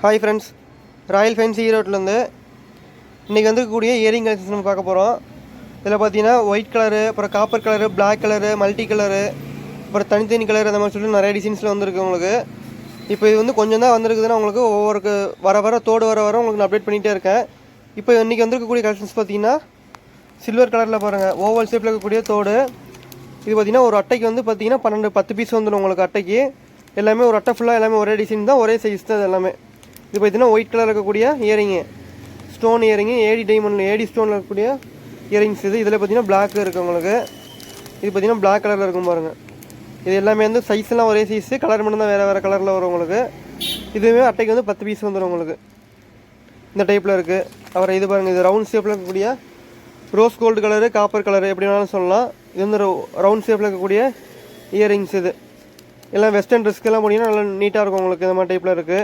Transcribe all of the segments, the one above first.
Hi friends royal fines ஈரோட்லேருந்து இன்றைக்கி வந்துருக்கக்கூடிய இயரிங் கலெக்ஷன்ஸ் நம்ம பார்க்க போகிறோம் இதில் பார்த்தீங்கன்னா ஒயிட் கலரு அப்புறம் copper colour black colour multi colour அப்புறம் தனித்தனி கலர் அந்த மாதிரி சொல்லிட்டு நிறைய டிசைன்ஸில் வந்திருக்கு உங்களுக்கு. இப்போ இது வந்து கொஞ்சம் தான் வந்திருக்குதுன்னா உங்களுக்கு ஒவ்வொரு வர வர தோடு வர வர உங்களுக்கு நான் அப்டேட் பண்ணிகிட்டே இருக்கேன். இப்போ இன்றைக்கி வந்திருக்கக்கூடிய கலெக்ஷன்ஸ் பார்த்தீங்கன்னா சில்வர் கலரில் பாருங்கள் ஓவல் ஷேப்பில் இருக்கக்கூடிய தோடு. இது பார்த்தீங்கன்னா ஒரு அட்டைக்கு வந்து பார்த்தீங்கன்னா பன்னெண்டு பத்து பீஸ் வந்துடும் உங்களுக்கு அட்டைக்கு. எல்லாமே ஒரு அட்டை ஃபுல்லாக எல்லாமே ஒரே டிசைன் தான் ஒரே சைஸ் தான் இது எல்லாமே. இது பார்த்தீங்கன்னா ஒயிட் கலர் இருக்கக்கூடிய இயரிங்கு ஸ்டோன் இயரிங்கு ஏடி டைமண்டில் ஏடி ஸ்டோனில் இருக்கக்கூடிய இயரிங்ஸ் இது. இதில் பார்த்தீங்கன்னா பிளாக் இருக்குது உங்களுக்கு. இது பார்த்தீங்கன்னா பிளாக் கலரில் இருக்கும் பாருங்கள் இது எல்லாமே வந்து சைஸ்லாம் ஒரே சைஸு கலர் மட்டும் தான் வேறு வேறு கலரில் வரும் உங்களுக்கு. இதுவுமே அட்டைக்கு வந்து பத்து பீஸ் வந்துடும் உங்களுக்கு. இந்த டைப்பில் இருக்குது அப்புறம் இது பாருங்கள் இது ரவுண்ட் ஷேப்பில் இருக்கக்கூடிய rose gold colour copper colour எப்படி வேணாலும் சொல்லலாம். இது வந்து ரவுண்ட் ஷேப்பில் இருக்கக்கூடிய இயரிங்ஸ் இது. எல்லாம் வெஸ்டர்ன் ட்ரெஸ்க்கெல்லாம் போனீங்கன்னா நல்லா நீட்டாக இருக்கும் உங்களுக்கு. இந்த மாதிரி டைப்பில் இருக்குது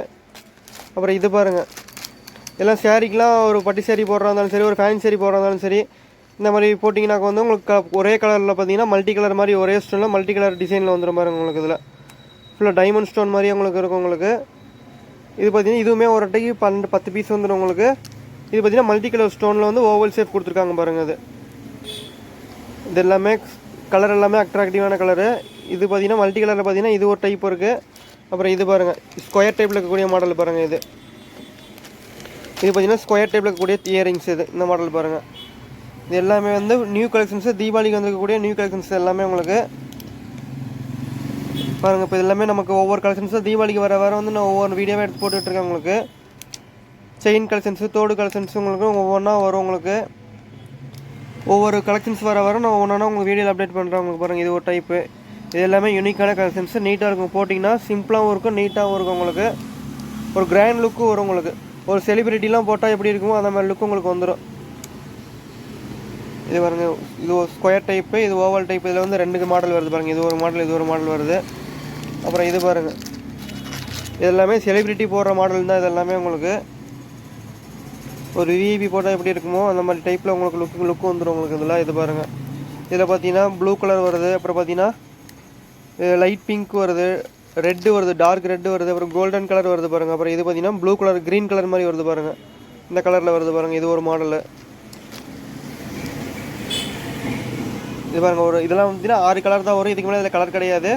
அப்புறம் இது பாருங்கள் எல்லாம் சேரீக்கெலாம் ஒரு பட்டு சேரீ போடுறா இருந்தாலும் சரி ஒரு ஃபேன் சேரீ போடுறா இருந்தாலும் சரி இந்த மாதிரி போட்டிங்கனாக்க வந்து உங்களுக்கு ஒரே கலரில் பார்த்தீங்கன்னா மல்டி கலர் மாதிரி ஒரே ஸ்டோனில் மல்டி கலர் டிசைனில் வந்துடும் பாருங்க உங்களுக்கு இதில். ஃபுல்லாக டைமண்ட் ஸ்டோன் மாதிரி உங்களுக்கு இருக்கும் உங்களுக்கு. இது பார்த்தீங்கன்னா இதுவுமே ஒரு அட்டைக்கு பன்னெண்டு பத்து பீஸ் வந்துடும் உங்களுக்கு. இது பார்த்தீங்கன்னா மல்டி கலர் ஸ்டோனில் வந்து ஓவல் ஷேப் கொடுத்துருக்காங்க பாருங்கள் அது இது எல்லாமே கலர் எல்லாமே அட்ராக்டிவான கலரு இது பார்த்தீங்கன்னா மல்டி கலரில் பார்த்தீங்கன்னா இது ஒரு டைப் இருக்குது அப்புறம் இது பாருங்கள் ஸ்கொயர் டைப்பில் இருக்கக்கூடிய மாடல் பாருங்கள் இது. இது பார்த்தீங்கன்னா ஸ்கொயர் டைப்பில் இருக்கக்கூடிய இயரிங்ஸ் இது இந்த மாடல் பாருங்கள் இது எல்லாமே வந்து நியூ கலெக்ஷன்ஸு தீபாவளிக்கு வந்திருக்கக்கூடிய நியூ கலெக்ஷன்ஸ் எல்லாமே உங்களுக்கு பாருங்கள் இப்போ எல்லாமே நமக்கு ஒவ்வொரு கலெக்ஷன்ஸும் தீபாவளிக்கு வர வர வந்து நான் ஒவ்வொரு வீடியோவாக எடுத்து போட்டுட்ருக்கேன் உங்களுக்கு. செயின் கலெக்ஷன்ஸு தோடு கலெக்ஷன்ஸு உங்களுக்கு ஒவ்வொன்றா வரும் உங்களுக்கு. ஒவ்வொரு கலெக்ஷன்ஸ் வர வர நான் ஒவ்வொன்றா உங்களுக்கு வீடியோவில் அப்டேட் பண்ணுறேன் உங்களுக்கு பாருங்கள் இது ஒரு டைப்பு இது எல்லாமே யூனிக்கான கலெக்ஷன்ஸ் நீட்டாக இருக்கும். போட்டிங்கன்னா சிம்பிளாகவும் இருக்கும் நீட்டாகவும் இருக்கும் உங்களுக்கு. ஒரு கிராண்ட் லுக்கும் வரும் உங்களுக்கு. ஒரு செலிப்ரிட்டிலாம் போட்டால் எப்படி இருக்குமோ அந்த மாதிரி லுக்கு உங்களுக்கு வந்துடும் இது பாருங்க இது ஸ்கொயர் டைப்பு இது ஓவல் டைப் இதில் வந்து ரெண்டு மாடல் வருது பாருங்கள் இது ஒரு மாடல் இது ஒரு மாடல் வருது. அப்புறம் இது பாருங்கள் இது எல்லாமே செலிபிரிட்டி போடுற மாடல் தான் இது எல்லாமே உங்களுக்கு. ஒரு விஇபி போட்டால் எப்படி இருக்குமோ அந்த மாதிரி டைப்பில் உங்களுக்கு லுக்கு லுக்கு வந்துடும் உங்களுக்கு இதெல்லாம் இது பாருங்கள் இதில் பார்த்தீங்கன்னா ப்ளூ கலர் வருது. அப்புறம் பார்த்தீங்கன்னா லைட் பிங்க் வருது ரெட்டு வருது டார்க் ரெட்டு வருது அப்புறம் கோல்டன் கலர் வருது பாருங்கள் அப்புறம் இது பார்த்தீங்கன்னா ப்ளூ கலர் க்ரீன் கலர் மாதிரி வருது பாருங்கள் இந்த கலரில் வருது பாருங்கள் இது ஒரு மாடலு இது பாருங்கள் ஒரு இதெல்லாம் பார்த்தீங்கன்னா ஆறு கலர் தான் வரும். இதுக்கு மேலே இதில் கலர் கிடையாது.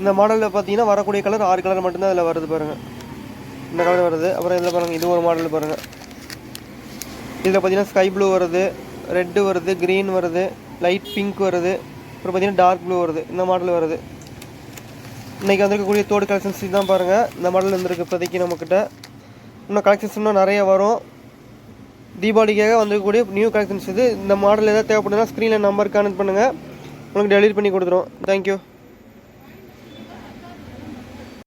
இந்த மாடலில் பார்த்தீங்கன்னா வரக்கூடிய கலர் ஆறு கலர் மட்டும்தான் இதில் வருது பாருங்கள் இந்த கலர் வருது. அப்புறம் இதில் பாருங்கள் இது ஒரு மாடல் பாருங்கள் இதில் பார்த்தீங்கன்னா ஸ்கை ப்ளூ வருது ரெட்டு வருது க்ரீன் வருது லைட் பிங்க் வருது. அப்புறம் பார்த்தீங்கன்னா டார்க் ப்ளூ வருது. இந்த மாடல் வருது. இன்றைக்கி வந்திருக்கக்கூடிய தோடு கலெக்ஷன்ஸ் தான் பாருங்கள் இந்த மாடல் வந்திருக்கு இப்போதைக்கு நம்மக்கிட்ட இன்னும் கலெக்ஷன்ஸ் இன்னும் நிறைய வரும். தீபாவளிக்காக வந்திருக்கக்கூடிய நியூ கலெக்ஷன்ஸ் இது. இந்த மாடல் எதாவது தேவைப்படுதுன்னா ஸ்க்ரீனில் நம்பர் கனெக்ட் பண்ணுங்கள் உங்களுக்கு டெலிவரி பண்ணி கொடுத்துருவோம். தேங்க்யூ